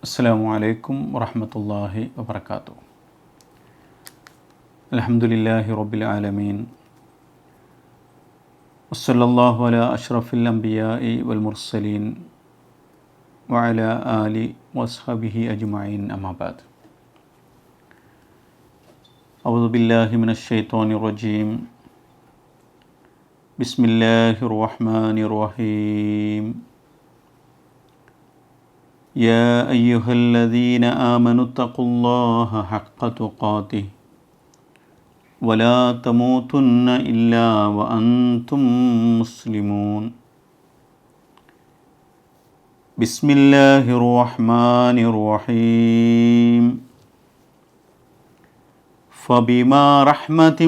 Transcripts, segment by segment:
السلام عليكم ورحمة الله وبركاته. الحمد لله رب العالمين. وصلى الله على أشرف الأنبياء والمرسلين وعلى آل وصحبه أجمعين أما بعد. أعوذ بالله من الشيطان الرجيم. بسم الله الرحمن الرحيم. يا أيها الذين آمنوا اتقوا الله حق تقاته ولا تموتن إلا وأنتم مسلمون. بسم الله الرحمن الرحيم. فبما رحمة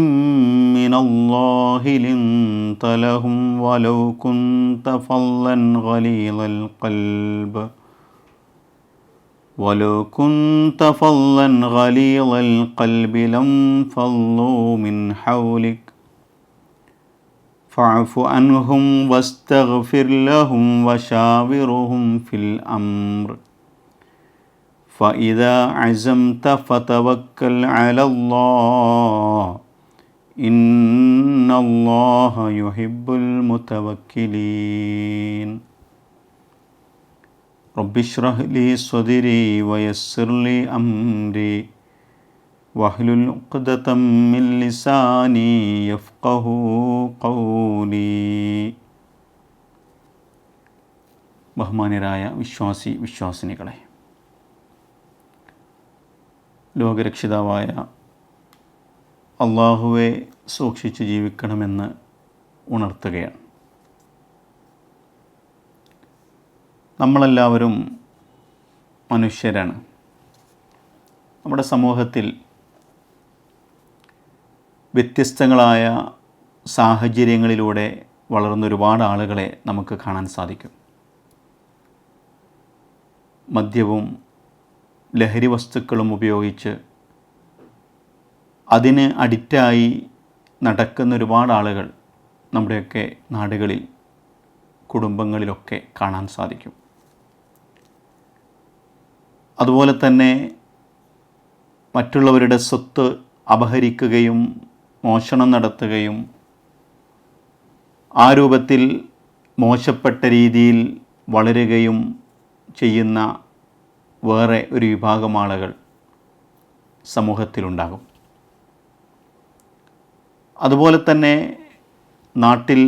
من الله لنت لهم ولو كنت فظا غليظ القلب. ولو كنت فظا غليظ القلب لانفضوا من حولك فاعف عنهم واستغفر لهم وشاورهم في الأمر فإذا عزمت فتوكل على الله إن الله يحب المتوكلين رب اشرح لي صدري ويسر لي أمري واحلل عقدة من لساني يفقه قولي ബഹുമാനരായ വിശ്വാസി വിശ്വാസിനികളെ ലോകരക്ഷിതാവായ അള്ളാഹുവെ സൂക്ഷിച്ച് ജീവിക്കണമെന്ന് ഉണർത്തുകയാണ് നമ്മളെല്ലാവരും മനുഷ്യരാണ്. നമ്മുടെ സമൂഹത്തിൽ വ്യത്യസ്തങ്ങളായ സാഹചര്യങ്ങളിലൂടെ വളർന്ന ഒരുപാട് ആളുകളെ നമുക്ക് കാണാൻ സാധിക്കും. മദ്യവും ലഹരി വസ്തുക്കളും ഉപയോഗിച്ച് അതിന് അഡിക്റ്റായി നടക്കുന്ന ഒരുപാട് ആളുകൾ നമ്മുടെയൊക്കെ നാടുകളിൽ കുടുംബങ്ങളിലൊക്കെ കാണാൻ സാധിക്കും. അതുപോലെ തന്നെ മറ്റുള്ളവരുടെ സ്വത്ത് അപഹരിക്കുകയും മോഷണം നടത്തുകയും ആ രൂപത്തിൽ മോശപ്പെട്ട രീതിയിൽ വളരുകയും ചെയ്യുന്ന വേറെ ഒരു വിഭാഗം ആളുകൾ സമൂഹത്തിലുണ്ടാകും. അതുപോലെ തന്നെ നാട്ടിൽ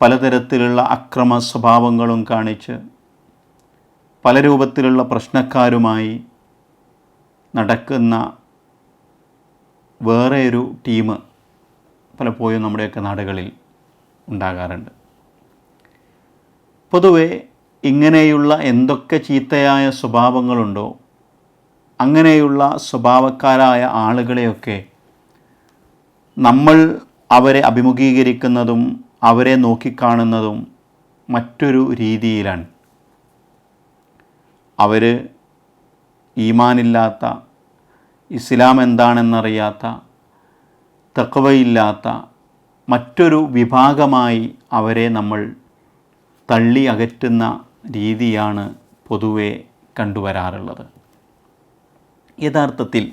പലതരത്തിലുള്ള അക്രമ സ്വഭാവങ്ങളും കാണിച്ച് പല രൂപത്തിലുള്ള പ്രശ്നക്കാരുമായി നടക്കുന്ന വേറെ ഒരു ടീം പലപ്പോഴും നമ്മുടെയൊക്കെ നാടുകളിൽ ഉണ്ടാകാറുണ്ട്. പൊതുവെ ഇങ്ങനെയുള്ള എന്തൊക്കെ ചീത്തയായ സ്വഭാവങ്ങളുണ്ടോ അങ്ങനെയുള്ള സ്വഭാവക്കാരായ ആളുകളെയൊക്കെ നമ്മൾ അവരെ അഭിമുഖീകരിക്കുന്നതും അവരെ നോക്കിക്കാണുന്നതും മറ്റൊരു രീതിയിലാണ്. അവർ ഈമാനില്ലാത്ത ഇസ്ലാം എന്താണെന്നറിയാത്ത തക്കവയില്ലാത്ത മറ്റൊരു വിഭാഗമായി അവരെ നമ്മൾ തള്ളി അകറ്റുന്ന രീതിയാണ് പൊതുവെ കണ്ടുവരാറുള്ളത്. യഥാർത്ഥത്തിൽ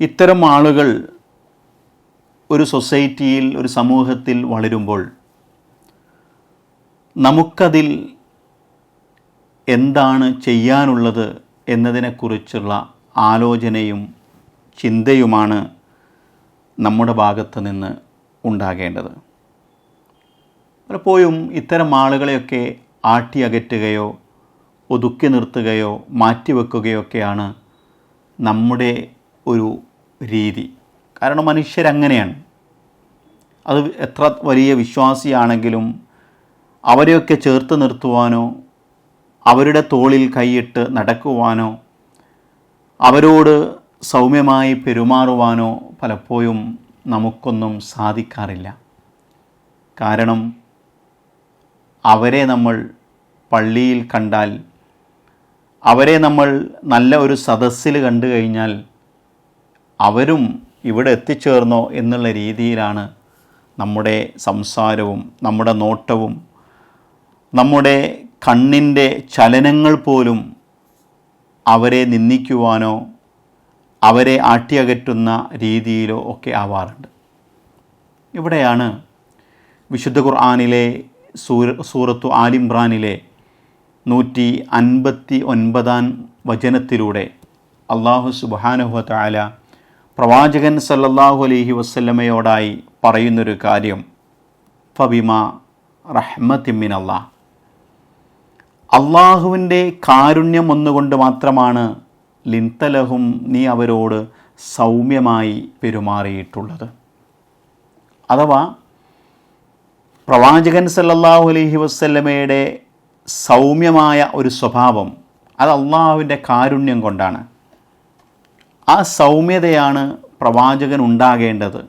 ഇത്തരം ആളുകൾ ഒരു സൊസൈറ്റിയിൽ ഒരു സമൂഹത്തിൽ വളരുമ്പോൾ നമുക്കതിൽ എന്താണ് ചെയ്യാനുള്ളത് എന്നതിനെക്കുറിച്ചുള്ള ആലോചനയും ചിന്തയുമാണ് നമ്മുടെ ഭാഗത്ത് നിന്ന് ഉണ്ടാകേണ്ടത്. പലപ്പോഴും ഇത്തരം ആളുകളെയൊക്കെ ആട്ടി അകറ്റുകയോ ഒതുക്കി നിർത്തുകയോ മാറ്റിവെക്കുകയൊക്കെയാണ് നമ്മുടെ ഒരു രീതി. കാരണം മനുഷ്യരങ്ങനെയാണ്. അത് എത്ര വലിയ വിശ്വാസിയാണെങ്കിലും അവരെയൊക്കെ ചേർത്ത് നിർത്തുവാനോ അവരുടെ തോളിൽ കൈയിട്ട് നടക്കുവാനോ അവരോട് സൗമ്യമായി പെരുമാറുവാനോ പലപ്പോഴും നമുക്കൊന്നും സാധിക്കാറില്ല. കാരണം അവരെ നമ്മൾ പള്ളിയിൽ കണ്ടാൽ അവരെ നമ്മൾ നല്ല ഒരു സദസ്സിൽ കണ്ടു കഴിഞ്ഞാൽ അവരും ഇവിടെ എത്തിച്ചേർന്നോ എന്നുള്ള രീതിയിലാണ് നമ്മുടെ സംസാരവും നമ്മുടെ നോട്ടവും നമ്മുടെ കണ്ണിന്റെ ചലനങ്ങൾ പോലും അവരെ നിന്ദിക്കുവാനോ അവരെ ആട്ടിയകറ്റുന്ന രീതിയിലോ ഒക്കെ ആവാറുണ്ട്. ഇവിടെയാണ് വിശുദ്ധ ഖുർആാനിലെ സൂര സൂറത്തു ആലിംബ്രാനിലെ നൂറ്റി അൻപത്തി ഒൻപതാം വചനത്തിലൂടെ അള്ളാഹു സുബാനുഹ താല പ്രവാചകൻ സല്ലല്ലാഹു അലൈഹി വസ്ല്ലമയോടായി പറയുന്നൊരു കാര്യം ഫബിമ റഹ്മത്തിമിൻ അള്ളാഹ് അള്ളാഹുവിന്റെ കാരുണ്യം ഒന്നുകൊണ്ട് മാത്രമാണ് ലിൻതലഹും നീ അവരോട് സൗമ്യമായി പെരുമാറിയിട്ടുള്ളത്. അഥവാ പ്രവാചകൻ സല്ലാഹു അലഹി വസ്ല്ലമയുടെ സൗമ്യമായ ഒരു സ്വഭാവം അത് അള്ളാഹുവിന്റെ കാരുണ്യം കൊണ്ടാണ്. ആ സൗമ്യതയാണ് പ്രവാചകൻ ഉണ്ടാകേണ്ടത്.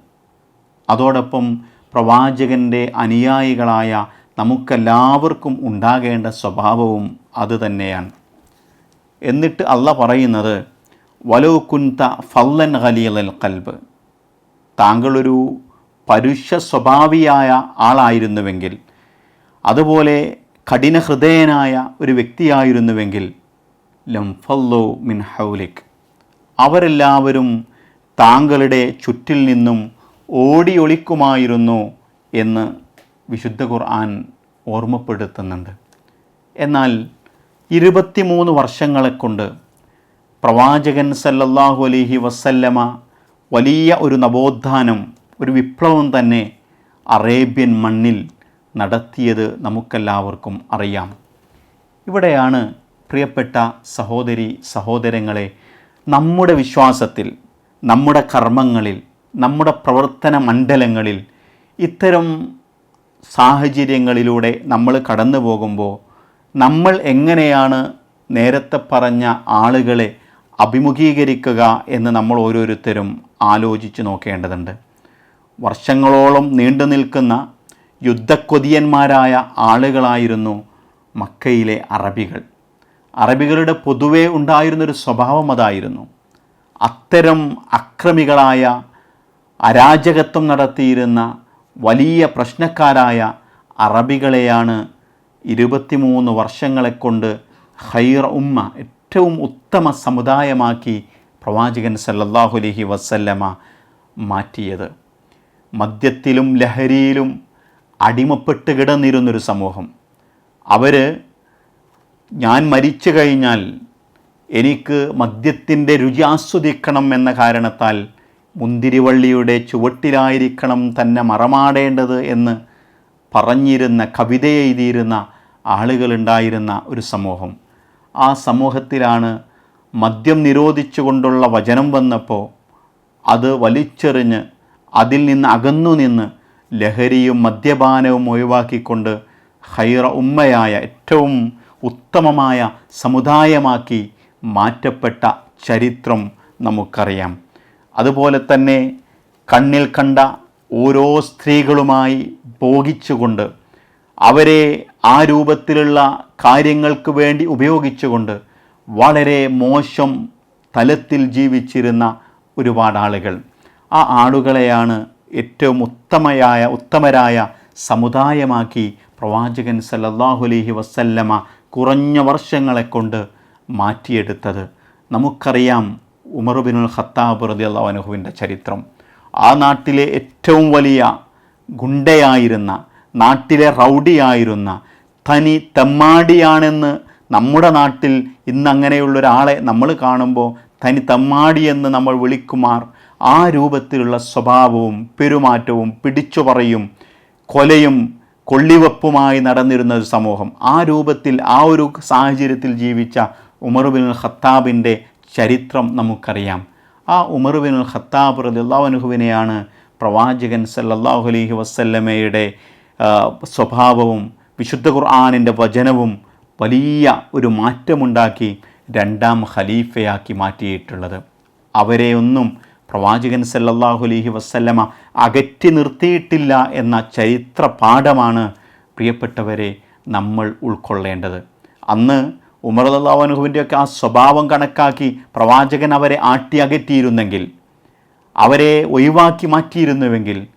അതോടൊപ്പം പ്രവാചകന്റെ അനുയായികളായ നമുക്കെല്ലാവർക്കും ഉണ്ടാകേണ്ട സ്വഭാവവും അതുതന്നെയാണ് എന്നിട്ട് അല്ല പറയുന്നത് വലോ കുന്ത ഫല്ലൻ ഖലീലൽ കൽബ് താങ്കളൊരു പരുഷ സ്വഭാവിയായ ആളായിരുന്നുവെങ്കിൽ അതുപോലെ കഠിന ഹൃദയനായ ഒരു വ്യക്തിയായിരുന്നുവെങ്കിൽ ലം ഫല്ലോ മിൻ ഹൗലിക്. അവരെല്ലാവരും താങ്കളുടെ ചുറ്റിൽ നിന്നും ഓടിയൊളിക്കുമായിരുന്നു എന്ന് വിശുദ്ധ ഖുർആൻ ഓർമ്മപ്പെടുത്തുന്നുണ്ട്. എന്നാൽ ഇരുപത്തിമൂന്ന് വർഷങ്ങളെ കൊണ്ട് പ്രവാചകൻ സല്ലല്ലാഹു അലൈഹി വസല്ലമ വലിയ ഒരു നവോത്ഥാനം ഒരു വിപ്ലവം തന്നെ അറേബ്യൻ മണ്ണിൽ നടത്തിയത് നമുക്കെല്ലാവർക്കും അറിയാം. ഇവിടെയാണ് പ്രിയപ്പെട്ട സഹോദരി സഹോദരങ്ങളെ നമ്മുടെ വിശ്വാസത്തിൽ നമ്മുടെ കർമ്മങ്ങളിൽ നമ്മുടെ പ്രവർത്തന മണ്ഡലങ്ങളിൽ ഇത്തരം സാഹചര്യങ്ങളിലൂടെ നമ്മൾ കടന്നു പോകുമ്പോൾ നമ്മൾ എങ്ങനെയാണ് നേരത്തെ പറഞ്ഞ ആളുകളെ അഭിമുഖീകരിക്കുക എന്ന് നമ്മൾ ഓരോരുത്തരും ആലോചിച്ച് നോക്കേണ്ടതുണ്ട്. വർഷങ്ങളോളം നീണ്ടു നിൽക്കുന്ന യുദ്ധക്കൊതിയന്മാരായ ആളുകളായിരുന്നു മക്കയിലെ അറബികൾ. അറബികളുടെ പൊതുവേ ഉണ്ടായിരുന്നൊരു സ്വഭാവം അതായിരുന്നു. അത്തരം അക്രമികളായ അരാജകത്വം നടത്തിയിരുന്ന വലിയ പ്രശ്നക്കാരായ അറബികളെയാണ് ഇരുപത്തിമൂന്ന് വർഷങ്ങളെ കൊണ്ട് ഹൈർ ഉമ്മ ഏറ്റവും ഉത്തമ സമുദായമാക്കി പ്രവാചകൻ സല്ലല്ലാഹു അലൈഹി വസല്ലമ മാറ്റിയത്. മദ്യത്തിലും ലഹരിയിലും അടിമപ്പെട്ട് കിടന്നിരുന്നൊരു സമൂഹം. അവർ ഞാൻ മരിച്ചു കഴിഞ്ഞാൽ എനിക്ക് മദ്യത്തിന്റെ രുചി ആസ്വദിക്കണം എന്ന കാരണത്താൽ മുന്തിരിവള്ളിയുടെ ചുവട്ടിലായിരിക്കണം തന്നെ മറമാടേണ്ടത് എന്ന് പറഞ്ഞിരുന്ന കവിത എഴുതിയിരുന്ന ആളുകളുണ്ടായിരുന്ന ഒരു സമൂഹം. ആ സമൂഹത്തിലാണ് മദ്യം നിരോധിച്ചുകൊണ്ടുള്ള വചനം വന്നപ്പോൾ അത് വലിച്ചെറിഞ്ഞ് അതിൽ നിന്ന് അകന്നു നിന്ന് ലഹരിയും മദ്യപാനവും ഒഴിവാക്കിക്കൊണ്ട് ഹൈറ ഉമ്മയായ ഏറ്റവും ഉത്തമമായ സമുദായമാക്കി മാറ്റപ്പെട്ട ചരിത്രം നമുക്കറിയാം. അതുപോലെ തന്നെ കണ്ണിൽ കണ്ട ഓരോ സ്ത്രീകളുമായി ഭോഗിച്ചുകൊണ്ട് അവരെ ആ രൂപത്തിലുള്ള കാര്യങ്ങൾക്ക് വേണ്ടി ഉപയോഗിച്ചുകൊണ്ട് വളരെ മോശം തലത്തിൽ ജീവിച്ചിരുന്ന ഒരുപാട് ആളുകൾ. ആ ആളുകളെയാണ് ഏറ്റവും ഉത്തമയായ ഉത്തമരായ സമുദായമാക്കി പ്രവാചകൻ സല്ലല്ലാഹു അലൈഹി വസല്ലമ കുറഞ്ഞ വർഷങ്ങളെ കൊണ്ട് മാറ്റിയെടുത്തത്. നമുക്കറിയാം ഉമർ ബിനുൽ ഖത്താബ് റളിയല്ലാഹു അള്ളാഹുവിന്റെ ചരിത്രം. ആ നാട്ടിലെ ഏറ്റവും വലിയ ഗുണ്ടയായിരുന്ന നാട്ടിലെ റൗഡിയായിരുന്ന തനി തെമ്മാടിയാണെന്ന് നമ്മുടെ നാട്ടിൽ ഇന്ന് അങ്ങനെയുള്ള ഒരാളെ നമ്മൾ കാണുമ്പോൾ തനി തെമ്മാടിയെന്ന് നമ്മൾ വിളിക്കുമാർ ആ രൂപത്തിലുള്ള സ്വഭാവവും പെരുമാറ്റവും പിടിച്ചു പറയും കൊലയും കൊള്ളിവെപ്പുമായി നടന്നിരുന്ന ഒരു സമൂഹം. ആ രൂപത്തിൽ ആ ഒരു സാഹചര്യത്തിൽ ജീവിച്ച ഉമർ ബിൻ ഖത്താബിന്റെ ചരിത്രം നമുക്കറിയാം. ആ ഉമർ ബിൻ ഖത്താബ് റദിള്ളാഹുവിനെയാണ് പ്രവാചകൻ സല്ലല്ലാഹു അലൈഹി വസല്ലമയുടെ സ്വഭാവവും വിശുദ്ധ ഖുർആാനിന്റെ വചനവും വലിയ ഒരു മാറ്റമുണ്ടാക്കി രണ്ടാം ഖലീഫയാക്കി മാറ്റിയിട്ടുള്ളത്. അവരെ ഒന്നും പ്രവാചകൻ സല്ലല്ലാഹു അലൈഹി വസല്ലമ അകറ്റി നിർത്തിയിട്ടില്ല എന്ന ചരിത്ര പാഠമാണ് പ്രിയപ്പെട്ടവരെ നമ്മൾ ഉൾക്കൊള്ളേണ്ടത്. അന്ന് ഉമർ ആ സ്വഭാവം കണക്കാക്കി പ്രവാചകൻ അവരെ ആട്ടി അകറ്റിയിരുന്നെങ്കിൽ അവരെ ഒഴിവാക്കി മാറ്റിയിരുന്നുവെങ്കിൽ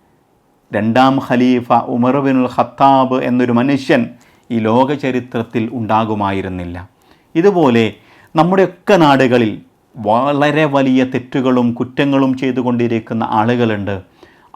രണ്ടാം ഖലീഫ ഉമർ ബിനുൽ ഖത്താബ് എന്നൊരു മനുഷ്യൻ ഈ ലോക ചരിത്രത്തിൽ ഉണ്ടാകുമായിരുന്നില്ല. ഇതുപോലെ നമ്മുടെയൊക്കെ നാടുകളിൽ വളരെ വലിയ തെറ്റുകളും കുറ്റങ്ങളും ചെയ്തുകൊണ്ടിരിക്കുന്ന ആളുകളുണ്ട്.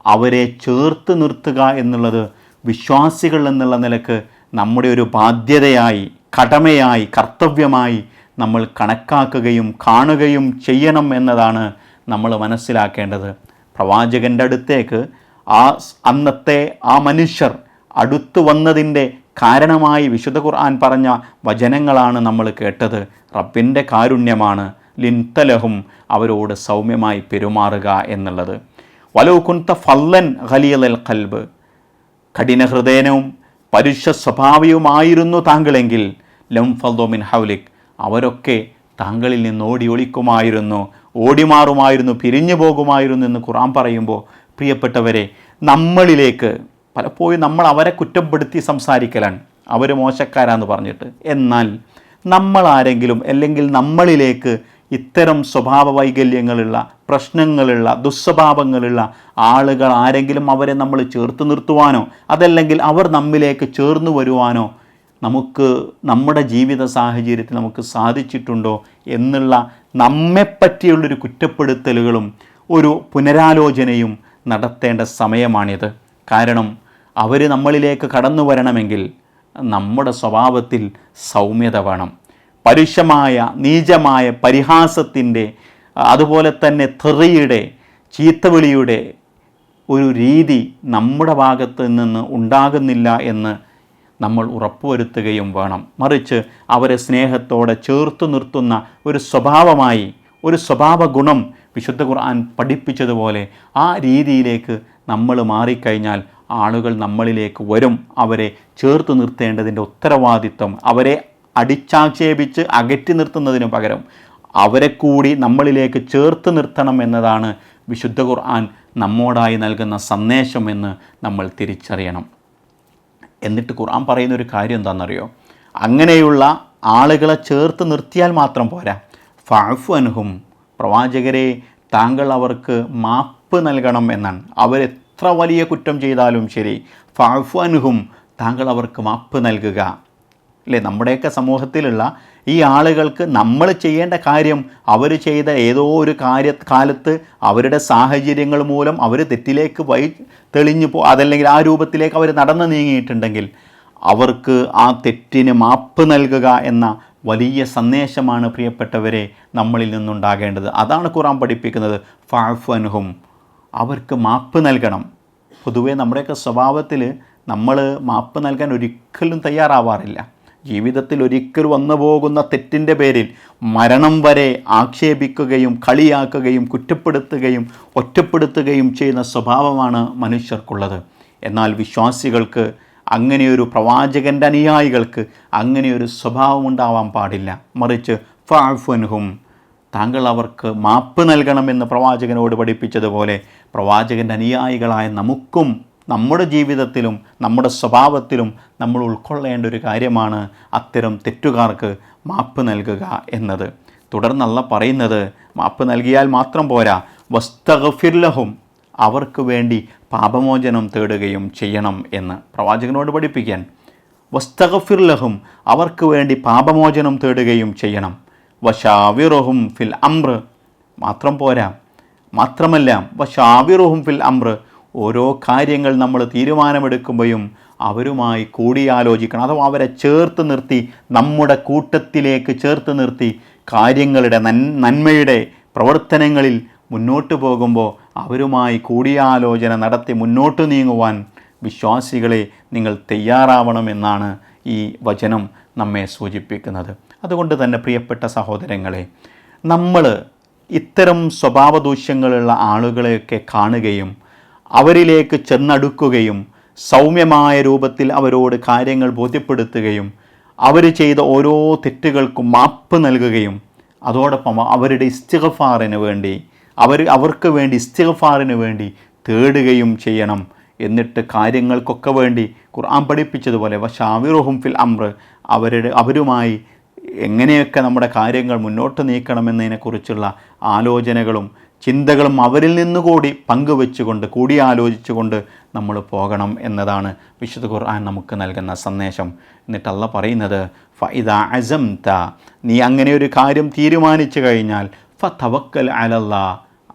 അവരെ ചേർത്ത് നിർത്തുക എന്നുള്ളത് വിശ്വാസികൾ എന്നുള്ള നിലയ്ക്ക് നമ്മുടെ ഒരു ബാധ്യതയായി കടമയായി കർത്തവ്യമായി നമ്മൾ കണക്കാക്കുകയും കാണുകയും ചെയ്യണം എന്നതാണ് നമ്മൾ മനസ്സിലാക്കേണ്ടത്. പ്രവാചകന്റെ അടുത്തേക്ക് ആ അന്നത്തെ ആ മനുഷ്യർ അടുത്തു വന്നതിന്റെ കാരണമായി വിശുദ്ധ ഖുർആൻ പറഞ്ഞ വചനങ്ങളാണ് നമ്മൾ കേട്ടത്. റബ്ബിന്റെ കാരുണ്യമാണ്. ലിൻതലഹും അവരോട് സൗമ്യമായി പെരുമാറുക എന്നുള്ളത്. വലൗകുന്ത ഫല്ലൻ ഖലിയൽ കൽബ് കഠിന ഹൃദയനവും പരുഷ സ്വഭാവവുമായിരുന്നു താങ്കളെങ്കിൽ ലം ഫൽദോമിൻ ഹൗലിക് അവരൊക്കെ താങ്കളിൽ നിന്ന് ഓടി ഒളിക്കുമായിരുന്നു ഓടിമാറുമായിരുന്നു പിരിഞ്ഞു പോകുമായിരുന്നു എന്ന് ഖുറാൻ പറയുമ്പോൾ പ്രിയപ്പെട്ടവരെ നമ്മളിലേക്ക് പലപ്പോഴും നമ്മൾ അവരെ കുറ്റപ്പെടുത്തി സംസാരിക്കലാണ് അവർ മോശക്കാരാന്ന് പറഞ്ഞിട്ട്. എന്നാൽ നമ്മൾ ആരെങ്കിലും അല്ലെങ്കിൽ നമ്മളിലേക്ക് ഇത്തരം സ്വഭാവ വൈകല്യങ്ങളുള്ള പ്രശ്നങ്ങളുള്ള ദുസ്വഭാവങ്ങളുള്ള ആളുകൾ ആരെങ്കിലും അവരെ നമ്മൾ ചേർത്ത് നിർത്തുവാനോ അതല്ലെങ്കിൽ അവർ നമ്മിലേക്ക് ചേർന്ന് വരുവാനോ നമുക്ക് നമ്മുടെ ജീവിത സാഹചര്യത്തിൽ നമുക്ക് സാധിച്ചിട്ടുണ്ടോ എന്നുള്ള നമ്മെപ്പറ്റിയുള്ളൊരു കുറ്റപ്പെടുത്തലുകളും ഒരു പുനരാലോചനയും നടത്തേണ്ട സമയമാണിത്. കാരണം അവർ നമ്മളിലേക്ക് കടന്നു വരണമെങ്കിൽ നമ്മുടെ സ്വഭാവത്തിൽ സൗമ്യത വേണം. പരുഷമായ നീചമായ പരിഹാസത്തിന്റെ അതുപോലെ തന്നെ തെറിയുടെ ചീത്തവിളിയുടെ ഒരു രീതി നമ്മുടെ ഭാഗത്ത് നിന്ന് ഉണ്ടാകുന്നില്ല എന്ന് നമ്മൾ ഉറപ്പുവരുത്തുകയും വേണം. മറിച്ച് അവരെ സ്നേഹത്തോടെ ചേർത്ത് നിർത്തുന്ന ഒരു സ്വഭാവമായി ഒരു സ്വഭാവ ഗുണം വിശുദ്ധ ഖുർആൻ പഠിപ്പിച്ചതുപോലെ ആ രീതിയിലേക്ക് നമ്മൾ മാറിക്കഴിഞ്ഞാൽ ആളുകൾ നമ്മളിലേക്ക് വരും. അവരെ ചേർത്ത് നിർത്തേണ്ടതിന്റെ ഉത്തരവാദിത്വം അവരെ അടിച്ചാക്ഷേപിച്ച് അകറ്റി നിർത്തുന്നതിന് പകരം അവരെ കൂടി നമ്മളിലേക്ക് ചേർത്ത് നിർത്തണം എന്നതാണ് വിശുദ്ധ ഖുർആൻ നമ്മോടായി നൽകുന്ന സന്ദേശമെന്ന് നമ്മൾ തിരിച്ചറിയണം. എന്നിട്ട് ഖുർആൻ പറയുന്ന ഒരു കാര്യം എന്താണെന്നറിയോ? അങ്ങനെയുള്ള ആളുകളെ ചേർത്ത് നിർത്തിയാൽ മാത്രം പോരാ. ഫാഫു അനുഹും പ്രവാചകരെ താങ്കൾ അവർക്ക് മാപ്പ് നൽകണം എന്നാണ്. അവരെത്ര വലിയ കുറ്റം ചെയ്താലും ശരി ഫാഫു അനുഹും താങ്കൾ അവർക്ക് മാപ്പ് നൽകുക. അല്ലേ? നമ്മുടെയൊക്കെ സമൂഹത്തിലുള്ള ഈ ആളുകൾക്ക് നമ്മൾ ചെയ്യേണ്ട കാര്യം അവർ ചെയ്ത ഏതോ ഒരു കാര്യ കാലത്ത് അവരുടെ സാഹചര്യങ്ങൾ മൂലം അവർ തെറ്റിലേക്ക് വൈ തെളിഞ്ഞു പോ അതല്ലെങ്കിൽ ആ രൂപത്തിലേക്ക് അവർ നടന്നു നീങ്ങിയിട്ടുണ്ടെങ്കിൽ അവർക്ക് ആ തെറ്റിന് മാപ്പ് നൽകുക എന്ന വലിയ സന്ദേശമാണ് പ്രിയപ്പെട്ടവരെ നമ്മളിൽ നിന്നുണ്ടാകേണ്ടത്. അതാണ് ഖുറാൻ പഠിപ്പിക്കുന്നത്. ഫാഫു അൻഹും. അവർക്ക് മാപ്പ് നൽകണം. പൊതുവേ നമ്മുടെയൊക്കെ സ്വഭാവത്തിൽ നമ്മൾ മാപ്പ് നൽകാൻ ഒരിക്കലും തയ്യാറാവാറില്ല. ജീവിതത്തിൽ ഒരിക്കൽ വന്നു പോകുന്ന തെറ്റിന്റെ പേരിൽ മരണം വരെ ആക്ഷേപിക്കുകയും കളിയാക്കുകയും കുറ്റപ്പെടുത്തുകയും ഒറ്റപ്പെടുത്തുകയും ചെയ്യുന്ന സ്വഭാവമാണ് മനുഷ്യർക്കുള്ളത്. എന്നാൽ വിശ്വാസികൾക്ക് അങ്ങനെയൊരു പ്രവാചകന്റെ അനുയായികൾക്ക് അങ്ങനെയൊരു സ്വഭാവം ഉണ്ടാവാൻ പാടില്ല. മറിച്ച് ഫാഫുൻഹും താങ്കൾ അവർക്ക് മാപ്പ് നൽകണമെന്ന് പ്രവാചകനോട് പഠിപ്പിച്ചതുപോലെ പ്രവാചകന്റെ അനുയായികളായ നമുക്കും നമ്മുടെ ജീവിതത്തിലും നമ്മുടെ സ്വഭാവത്തിലും നമ്മൾ ഉൾക്കൊള്ളേണ്ട ഒരു കാര്യമാണ് അത്തരം തെറ്റുകാർക്ക് മാപ്പ് നൽകുക എന്നത്. തുടർന്നല്ല പറയുന്നത് മാപ്പ് നൽകിയാൽ മാത്രം പോരാ വസ്തഗഫിർലഹും അവർക്ക് വേണ്ടി പാപമോചനം തേടുകയും ചെയ്യണം എന്ന് പ്രവാചകനോട് പഠിപ്പിക്കാൻ. വസ്തഗഫിർലഹും അവർക്ക് വേണ്ടി പാപമോചനം തേടുകയും ചെയ്യണം. വശാവിറുഹും ഫിൽ അമ്ര മാത്രം പോരാ. മാത്രമല്ല വശാവിറുഹും ഫിൽ അമ്ര ഓരോ കാര്യങ്ങൾ നമ്മൾ തീരുമാനമെടുക്കുമ്പോഴും അവരുമായി കൂടിയാലോചിക്കണം. അഥവാ അവരെ ചേർത്ത് നിർത്തി നമ്മുടെ കൂട്ടത്തിലേക്ക് ചേർത്ത് നിർത്തി കാര്യങ്ങളുടെ നന്മയുടെ പ്രവർത്തനങ്ങളിൽ മുന്നോട്ട് പോകുമ്പോൾ അവരുമായി കൂടിയാലോചന നടത്തി മുന്നോട്ട് നീങ്ങുവാൻ വിശ്വാസികളെ നിങ്ങൾ തയ്യാറാവണമെന്നാണ് ഈ വചനം നമ്മെ സൂചിപ്പിക്കുന്നത്. അതുകൊണ്ട് തന്നെ പ്രിയപ്പെട്ട സഹോദരങ്ങളെ നമ്മൾ ഇത്തരം സ്വഭാവദൂഷ്യങ്ങളുള്ള ആളുകളെയൊക്കെ കാണുകയും അവരിലേക്ക് ചെന്നടുക്കുകയും സൗമ്യമായ രൂപത്തിൽ അവരോട് കാര്യങ്ങൾ ബോധ്യപ്പെടുത്തുകയും അവർ ചെയ്ത ഓരോ തെറ്റുകൾക്കും മാപ്പ് നൽകുകയും അതോടൊപ്പം അവരുടെ ഇസ്തിഗഫാറിന് വേണ്ടി അവർ അവർക്ക് വേണ്ടി ഇസ്തിഗഫാറിന് വേണ്ടി തേടുകയും ചെയ്യണം. എന്നിട്ട് കാര്യങ്ങൾക്കൊക്കെ വേണ്ടി ഖുർആൻ പഠിപ്പിച്ചതുപോലെ ഷാവിറുഹും ഫിൽ അമ്ര അവരുടെ അവരുമായി എങ്ങനെയൊക്കെ നമ്മുടെ കാര്യങ്ങൾ മുന്നോട്ട് നീക്കണമെന്നതിനെക്കുറിച്ചുള്ള ആലോചനകളും ചിന്തകളും അവരിൽ നിന്നുകൂടി പങ്കുവെച്ചുകൊണ്ട് കൂടിയാലോചിച്ചുകൊണ്ട് നമ്മൾ പോകണം എന്നതാണ് വിശുദ്ധ ഖുർആൻ നമുക്ക് നൽകുന്ന സന്ദേശം. എന്നിട്ട് അല്ല പറയുന്നത് ഫൈദ അസം ത നീ അങ്ങനെ ഒരു കാര്യം തീരുമാനിച്ചു കഴിഞ്ഞാൽ ഫ തവക്കൽ അലല്ല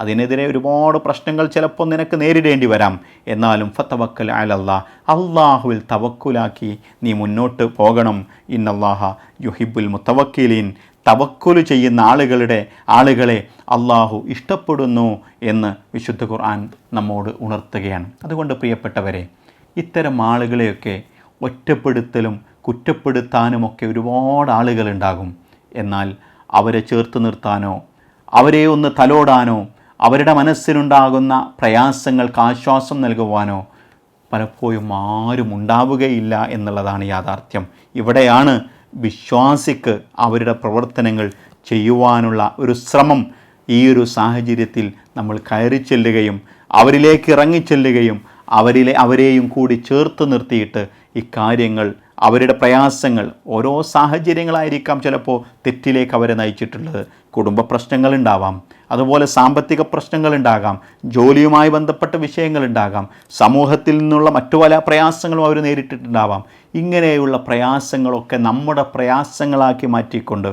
അതിനെതിരെ ഒരുപാട് പ്രശ്നങ്ങൾ ചിലപ്പോൾ നിനക്ക് നേരിടേണ്ടി വരാം. എന്നാലും ഫ തവക്കൽ അലല്ല അള്ളാഹുവിൽ തവക്കുലാക്കി നീ മുന്നോട്ട് പോകണം. ഇന്നല്ലാഹ യുഹിബുൽ മുത്തവക്കീലീൻ. തവക്കുൽ ചെയ്യുന്ന ആളുകളുടെ ആളുകളെ അള്ളാഹു ഇഷ്ടപ്പെടുന്നു എന്ന് വിശുദ്ധ ഖുർആൻ നമ്മോട് ഉണർത്തുകയാണ്. അതുകൊണ്ട് പ്രിയപ്പെട്ടവരെ ഇത്തരം ആളുകളെയൊക്കെ ഒറ്റപ്പെടുത്തലും കുറ്റപ്പെടുത്താനുമൊക്കെ ഒരുപാട് ആളുകളുണ്ടാകും. എന്നാൽ അവരെ ചേർത്ത് നിർത്താനോ അവരെ ഒന്ന് തലോടാനോ അവരുടെ മനസ്സിലുണ്ടാകുന്ന പ്രയാസങ്ങൾക്ക് ആശ്വാസം നൽകുവാനോ പലപ്പോഴും ആരും ഉണ്ടാവുകയില്ല എന്നുള്ളതാണ് യാഥാർത്ഥ്യം. ഇവിടെയാണ് വിശ്വാസിക്ക് അവരുടെ പ്രവർത്തനങ്ങൾ ചെയ്യുവാനുള്ള ഒരു ശ്രമം ഈ ഒരു സാഹചര്യത്തിൽ നമ്മൾ കയറി ചെല്ലുകയും അവരിലേക്ക് ഇറങ്ങിച്ചെല്ലുകയും അവരിലെ അവരെയും കൂടി ചേർത്ത് നിർത്തിയിട്ട് ഇക്കാര്യങ്ങൾ അവരുടെ പ്രയാസങ്ങൾ ഓരോ സാഹചര്യങ്ങളായിരിക്കാം ചിലപ്പോൾ തെറ്റിലേക്ക് അവരെ നയിച്ചിട്ടുള്ളത്. കുടുംബ പ്രശ്നങ്ങളുണ്ടാവാം അതുപോലെ സാമ്പത്തിക പ്രശ്നങ്ങൾ പ്രശ്നങ്ങളുണ്ടാകാം ജോലിയുമായി ബന്ധപ്പെട്ട വിഷയങ്ങൾ വിഷയങ്ങളുണ്ടാകാം സമൂഹത്തിൽ നിന്നുള്ള മറ്റു പല പ്രയാസങ്ങളും അവർ നേരിട്ടിട്ടുണ്ടാവാം. ഇങ്ങനെയുള്ള പ്രയാസങ്ങളൊക്കെ നമ്മുടെ പ്രയാസങ്ങളാക്കി മാറ്റിക്കൊണ്ട്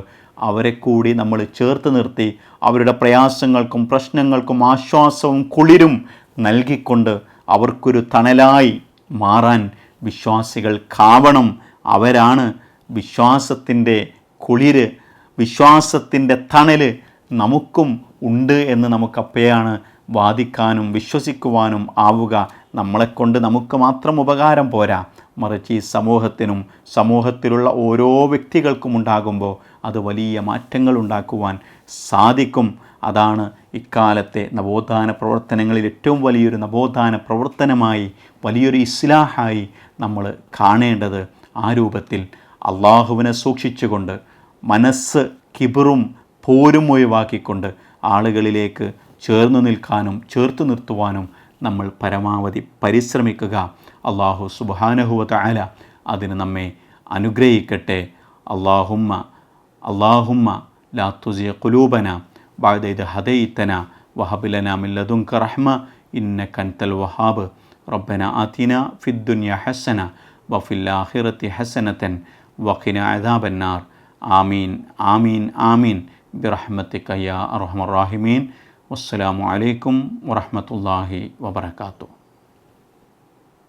അവരെ കൂടി നമ്മൾ ചേർത്ത് നിർത്തി അവരുടെ പ്രയാസങ്ങൾക്കും പ്രശ്നങ്ങൾക്കും ആശ്വാസവും കുളിരും നൽകിക്കൊണ്ട് അവർക്കൊരു തണലായി മാറാൻ വിശ്വാസികൾ കാവണം. അവരാണ് വിശ്വാസത്തിന്റെ കുളിര് വിശ്വാസത്തിന്റെ തണൽ നമുക്കും ഉണ്ട് എന്ന് നമുക്കപ്പോഴാണ് വാദിക്കാനും വിശ്വസിക്കുവാനും ആവുക. നമ്മളെക്കൊണ്ട് നമുക്ക് മാത്രം ഉപകാരം പോരാ. മറിച്ച് ഈ സമൂഹത്തിനും സമൂഹത്തിലുള്ള ഓരോ വ്യക്തികൾക്കും ഉണ്ടാകുമ്പോൾ അത് വലിയ മാറ്റങ്ങൾ ഉണ്ടാക്കുവാൻ സാധിക്കും. അതാണ് ഇക്കാലത്തെ നവോത്ഥാന പ്രവർത്തനങ്ങളിൽ ഏറ്റവും വലിയൊരു നവോത്ഥാന പ്രവർത്തനമായി വലിയൊരു ഇസ്ലാഹായി നമ്മൾ കാണേണ്ടത് ആ രൂപത്തിൽ. അള്ളാഹുവിനെ സൂക്ഷിച്ചുകൊണ്ട് മനസ്സ് കിബറും പോരും ഒഴിവാക്കിക്കൊണ്ട് ആളുകളിലേക്ക് ചേർന്ന് നിൽക്കാനും ചേർത്ത് നിർത്തുവാനും നമ്മൾ പരമാവധി പരിശ്രമിക്കുക. അള്ളാഹു സുബാനഹുവത അല അതിന് നമ്മെ അനുഗ്രഹിക്കട്ടെ. അള്ളാഹുമ്മ അള്ളാഹുമ്മ ലാ തുസിയ കുലൂബന ബാദൈദ് ഹദൈത്തന വഹബിലന മില്ലതുങ്ക റഹ്മ ഇന്ന കൻതൽ വഹാബ് റബ്ബന ആതിന ഫിദ്ദുന്യ ഹസന വഫില്ലാഹിറത്തി ഹസനത്തൻ വഖിന അദാബന്നാർ ആമീൻ ആമീൻ ആമീൻ. برحمتك يا أرحم الراحمين. والسلام عليكم ورحمة الله وبركاته.